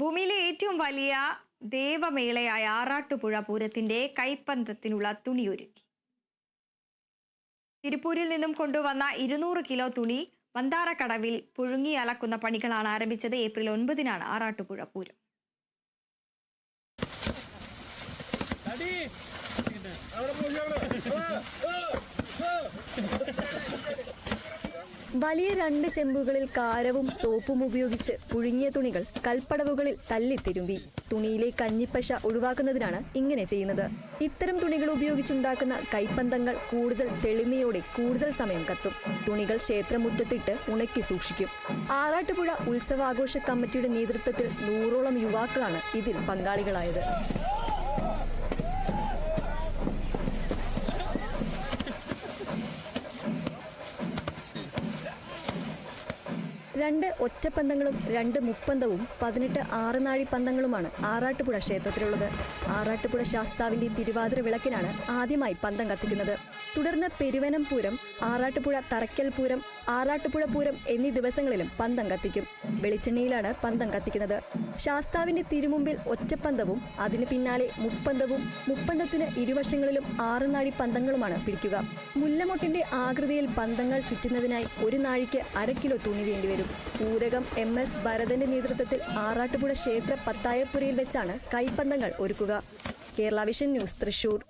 ഭൂമിയിലെ ഏറ്റവും വലിയ ദേവമേളയായ ആറാട്ടുപുഴ പൂരത്തിന്റെ കൈപ്പന്തത്തിനുള്ള തുണിയൊരുക്കി. തിരുപ്പൂരിൽ നിന്നും കൊണ്ടുവന്ന ഇരുന്നൂറ് കിലോ തുണി മന്ദാരക്കടവിൽ പുഴുങ്ങി അലക്കുന്ന പണികളാണ് ആരംഭിച്ചത് ഏപ്രിൽ ഒൻപതിനാണ് ആറാട്ടുപുഴ പൂരം. വലിയ രണ്ട് ചെമ്പുകളിൽ കാരവും സോപ്പും ഉപയോഗിച്ച് പുഴുങ്ങിയ തുണികൾ കൽപ്പടവുകളിൽ തല്ലിത്തിരുമ്പി തുണിയിലെ കഞ്ഞിപ്പശ ഒഴിവാക്കുന്നതിനാണ് ഇങ്ങനെ ചെയ്യുന്നത്. ഇത്തരം തുണികൾ ഉപയോഗിച്ചുണ്ടാക്കുന്ന കൈപ്പന്തങ്ങൾ കൂടുതൽ തെളിമയോടെ കൂടുതൽ സമയം കത്തും. തുണികൾ ക്ഷേത്രമുറ്റത്തിട്ട് ഉണക്കി സൂക്ഷിക്കും. ആറാട്ടുപുഴ ഉത്സവാഘോഷ കമ്മിറ്റിയുടെ നേതൃത്വത്തിൽ നൂറോളം യുവാക്കളാണ് ഇതിൽ പങ്കാളികളായത്. രണ്ട് ഒറ്റപ്പന്തങ്ങളും രണ്ട് മുപ്പന്തവും പതിനെട്ട് ആറുനാഴി പന്തങ്ങളുമാണ് ആറാട്ടുപുഴ ക്ഷേത്രത്തിലുള്ളത്. ആറാട്ടുപുഴ ശാസ്താവിന്റെ തിരുവാതിര വിളക്കിനാണ് ആദ്യമായി പന്തം കത്തിക്കുന്നത്. തുടർന്ന് പെരുവനംപൂരം ആറാട്ടുപുഴ തറയ്ക്കൽ പൂരം ആറാട്ടുപുഴ പൂരം എന്നീ ദിവസങ്ങളിലും പന്തം കത്തിക്കും. വെളിച്ചെണ്ണയിലാണ് പന്തം കത്തിക്കുന്നത്. ശാസ്താവിന്റെ തിരുമുമ്പിൽ ഒറ്റപ്പന്തവും അതിന് പിന്നാലെ മുപ്പന്തവും മുപ്പന്തത്തിന് ഇരുവശങ്ങളിലും ആറുനാഴി പന്തങ്ങളുമാണ് പിടിക്കുക. മുല്ലമൊട്ടിന്റെ ആകൃതിയിൽ പന്തങ്ങൾ ചുറ്റുന്നതിനായി ഒരു നാഴിക്ക് അര കിലോ തുണി വേണ്ടിവരും പൂരകം എം എസ് ഭരതന്റെ നേതൃത്വത്തിൽ ആറാട്ടുപുഴ ക്ഷേത്ര പത്തായപ്പുരയിൽ വെച്ചാണ് കൈപ്പന്തങ്ങൾ ഒരുക്കുക. Kerala vision news Thrissur.